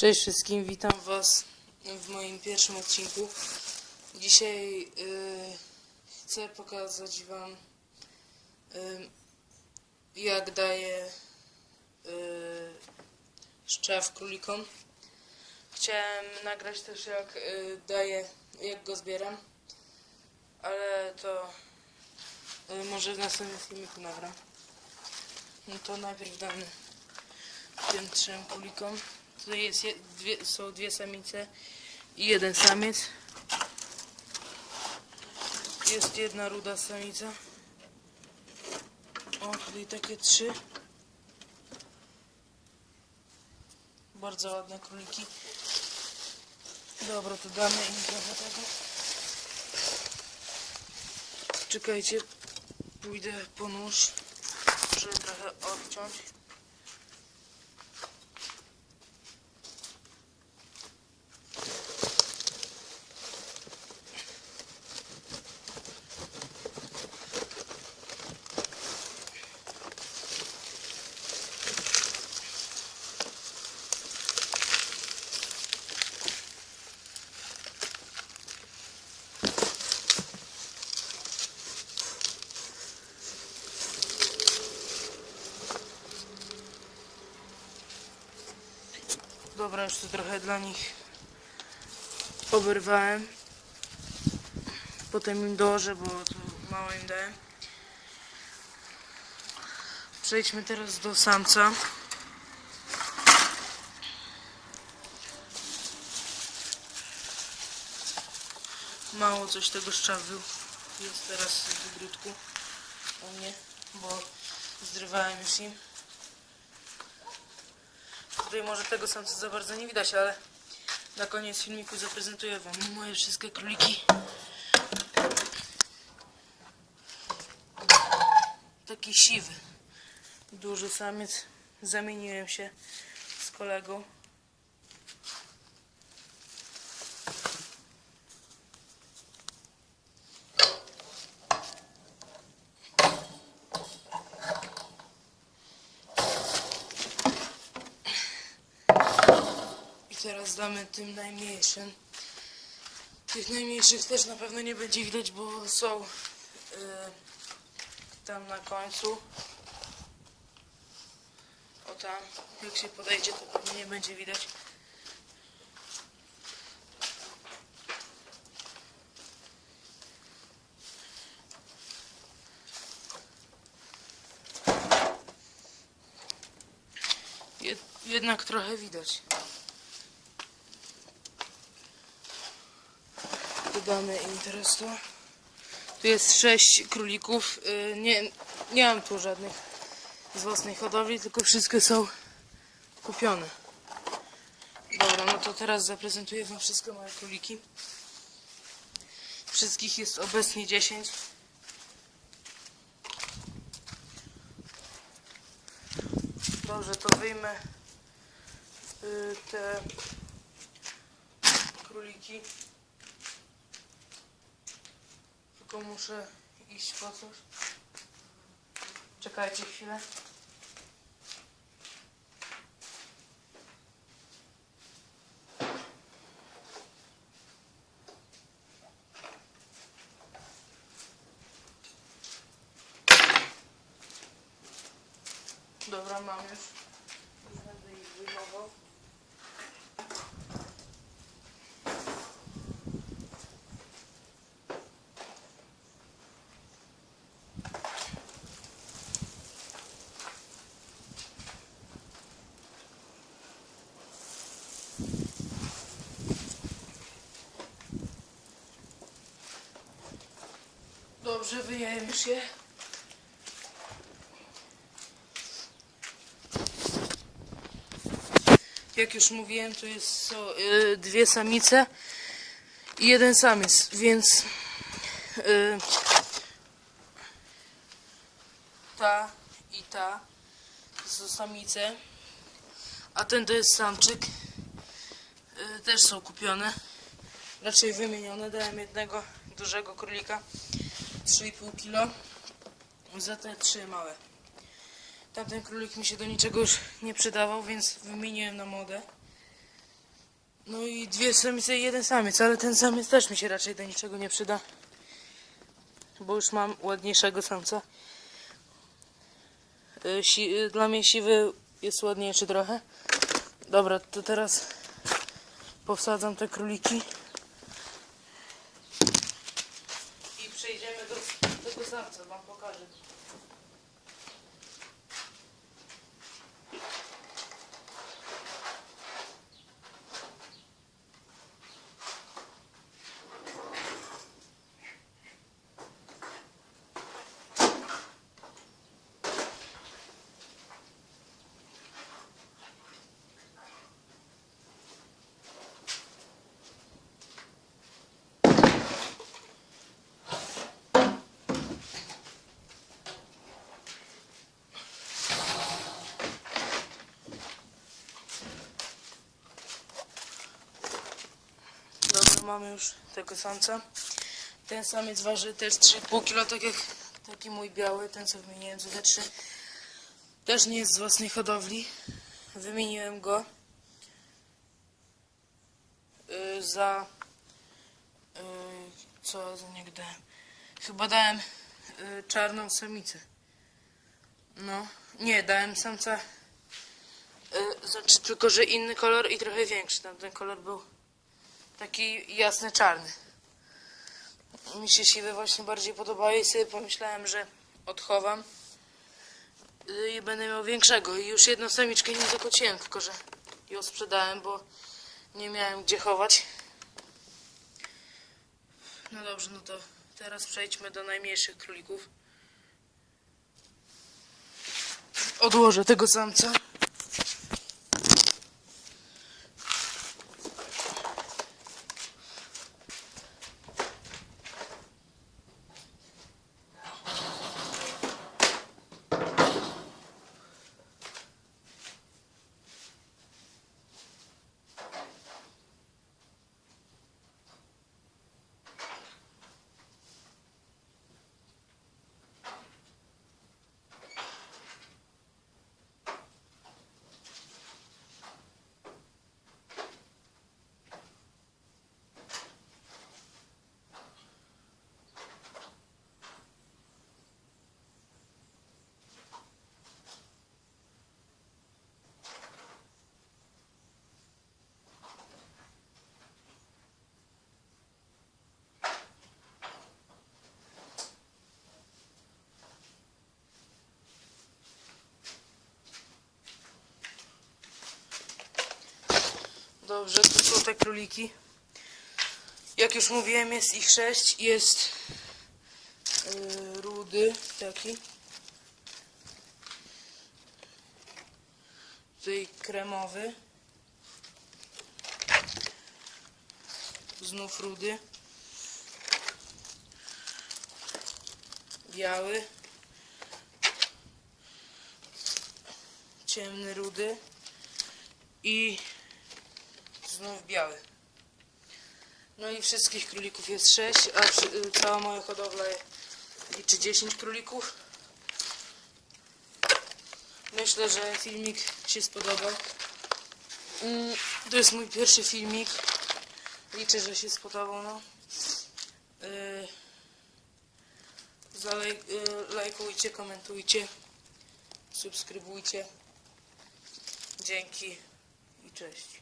Cześć wszystkim, witam Was w moim pierwszym odcinku. Dzisiaj y, chcę pokazać Wam, y, jak daję y, szczaw królikom. Chciałem nagrać też, jak y, daję, jak go zbieram, ale to y, może w następnym filmiku nagram. No to najpierw damy tym trzem królikom. Tutaj jest je, dwie, są dwie samice i jeden samiec. Jest jedna ruda samica. O, tutaj takie trzy. Bardzo ładne króliki. Dobra, to damy im trochę tego. Czekajcie, pójdę po nóż, żeby trochę odciąć. Dobra, już trochę dla nich oberwałem. Potem im dołożę, bo tu mało im dałem. Przejdźmy teraz do samca. Mało coś tego szczawiu jest teraz w ogródku u mnie, bo zrywałem już im. Może tego samca za bardzo nie widać, ale na koniec filmiku zaprezentuję wam moje wszystkie króliki. Taki siwy, duży samiec. Zamieniłem się z kolegą. Damy tym najmniejszym. Tych najmniejszych też na pewno nie będzie widać, bo są y, tam na końcu. O tam, jak się podejdzie, to pewnie nie będzie widać. Jed, jednak trochę widać. Dodamy im teraz to. Tu jest sześć królików. Y, Nie, nie mam tu żadnych z własnej hodowli, tylko wszystkie są kupione. Dobra, no to teraz zaprezentuję wam wszystkie moje króliki. Wszystkich jest obecnie 10. Dobrze, to wyjmę y, te króliki. Tylko muszę iść po coś. Czekajcie chwilę. Dobra, mam już. Ich wyjmował. Dobrze, wyjąłem już je. Jak już mówiłem, to jest są, y, dwie samice i jeden samiec, więc y, ta i ta są samice, a ten to jest samczyk. Y, też są kupione, raczej wymienione. Dałem jednego dużego królika, 3,5 kg, za te trzy małe. Tamten królik mi się do niczego już nie przydawał, więc wymieniłem na modę. No i dwie samice i jeden samiec, ale ten samiec też mi się raczej do niczego nie przyda. Bo już mam ładniejszego samca. Y, y, dla mnie siwy jest ładniejszy trochę. Dobra, to teraz powsadzam te króliki. I przejdziemy do tego samca, wam pokażę. Dobra, mamy już tego samca. Ten samiec waży też 3,5 kg, tak jak taki mój biały, ten co wymieniłem ZD3. Też nie jest z własnej hodowli. Wymieniłem go y, za y, co za niego dałem? Chyba dałem y, czarną samicę. No, nie, dałem samca y, znaczy tylko, że inny kolor i trochę większy. Tamten kolor był taki jasny czarny. Mi się siwy właśnie bardziej podobały i sobie pomyślałem, że odchowam i będę miał większego. I już jedną samiczkę nie zakłóciłem, tylko że ją sprzedałem, bo nie miałem gdzie chować. No dobrze, no to teraz przejdźmy do najmniejszych królików. Odłożę tego samca. Dobrze, tu są te króliki. Jak już mówiłem, jest ich sześć. Jest yy, rudy taki. Tutaj kremowy. Znów rudy. Biały. Ciemny rudy. I znów biały. No i wszystkich królików jest 6, a y, cała moja hodowla liczy 10 królików. Myślę, że filmik się spodobał. Mm, To jest mój pierwszy filmik. Liczę, że się spodobał. No. Y, Zalej, y, lajkujcie, komentujcie, subskrybujcie. Dzięki i cześć.